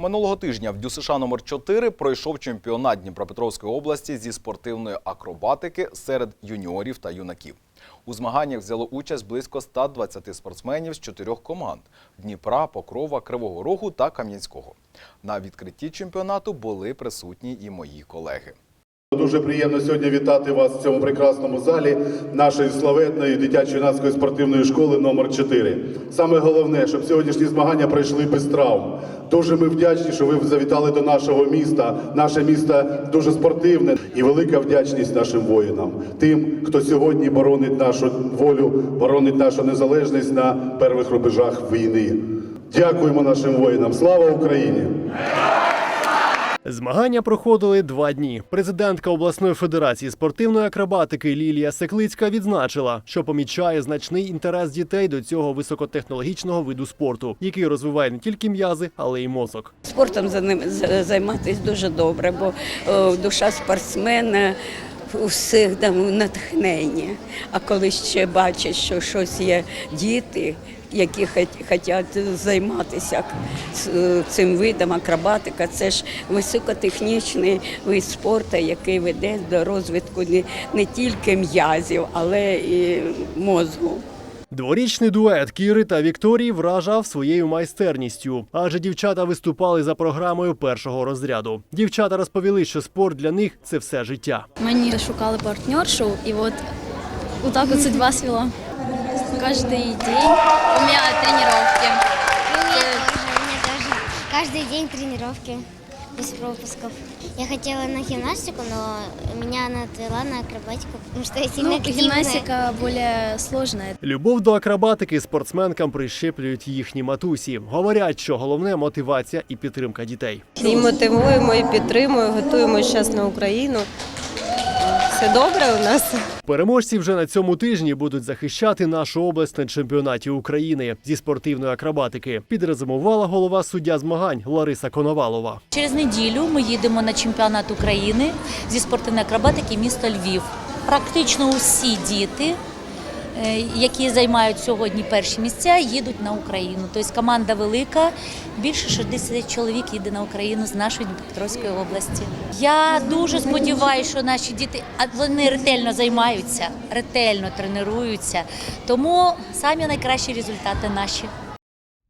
Минулого тижня в ДЮСШ номер 4 пройшов чемпіонат Дніпропетровської області зі спортивної акробатики серед юніорів та юнаків. У змаганнях взяло участь близько 120 спортсменів з чотирьох команд – Дніпра, Покрова, Кривого Рогу та Кам'янського. На відкритті чемпіонату були присутні і мої колеги. Дуже приємно сьогодні вітати вас в цьому прекрасному залі нашої славетної дитячо-юнацької спортивної школи номер 4 Саме головне, щоб сьогоднішні змагання пройшли без травм. Дуже ми вдячні, що ви завітали до нашого міста. Наше місто дуже спортивне і велика вдячність нашим воїнам, тим, хто сьогодні боронить нашу волю, боронить нашу незалежність на первих рубежах війни. Дякуємо нашим воїнам. Слава Україні! Змагання проходили два дні. Президентка обласної федерації спортивної акробатики Лілія Секлицька відзначила, що помічає значний інтерес дітей до цього високотехнологічного виду спорту, який розвиває не тільки м'язи, але й мозок. Спортом за ним займатися дуже добре, бо е, душа спортсмена у всіх натхнення. А коли ще бачиш, що щось є діти, які хочуть займатися цим видом акробатика, це ж високотехнічний вид спорту, який веде до розвитку не, не тільки м'язів, але і мозку. Дворічний дует Кіри та Вікторії вражав своєю майстерністю, адже дівчата виступали за програмою першого розряду. Дівчата розповіли, що спорт для них це все життя. Мені шукали партнершу, и вот, вот так вот судьба свела. Каждый день у меня тренировки. У меня тоже, у меня тоже. Каждый день тренировки без пропусков. Я хотела на гимнастику, но меня она отвела на акробатику, потому что я сильно Ну, активная. гимнастика более сложная. Любов до акробатики спортсменкам прищеплюють їхні матусі. Говорять, що головне мотивація і підтримка дітей. І мотивуємо, і підтримуємо, готуємо зараз на Україну. Все добре у нас. Переможці вже на цьому тижні будуть захищати нашу область на чемпіонаті України зі спортивної акробатики. Підрезумувала голова суддя змагань Лариса Коновалова. Через неділю ми їдемо на чемпіонат України зі спортивної акробатики міста Львів. Практично усі діти, які займають сьогодні перші місця, їдуть на Україну. Тобто команда велика, більше 60 чоловік їде на Україну з нашої Дніпропетровської області. Я дуже сподіваюся, що наші діти вони ретельно займаються, ретельно тренуються. Тому самі найкращі результати наші.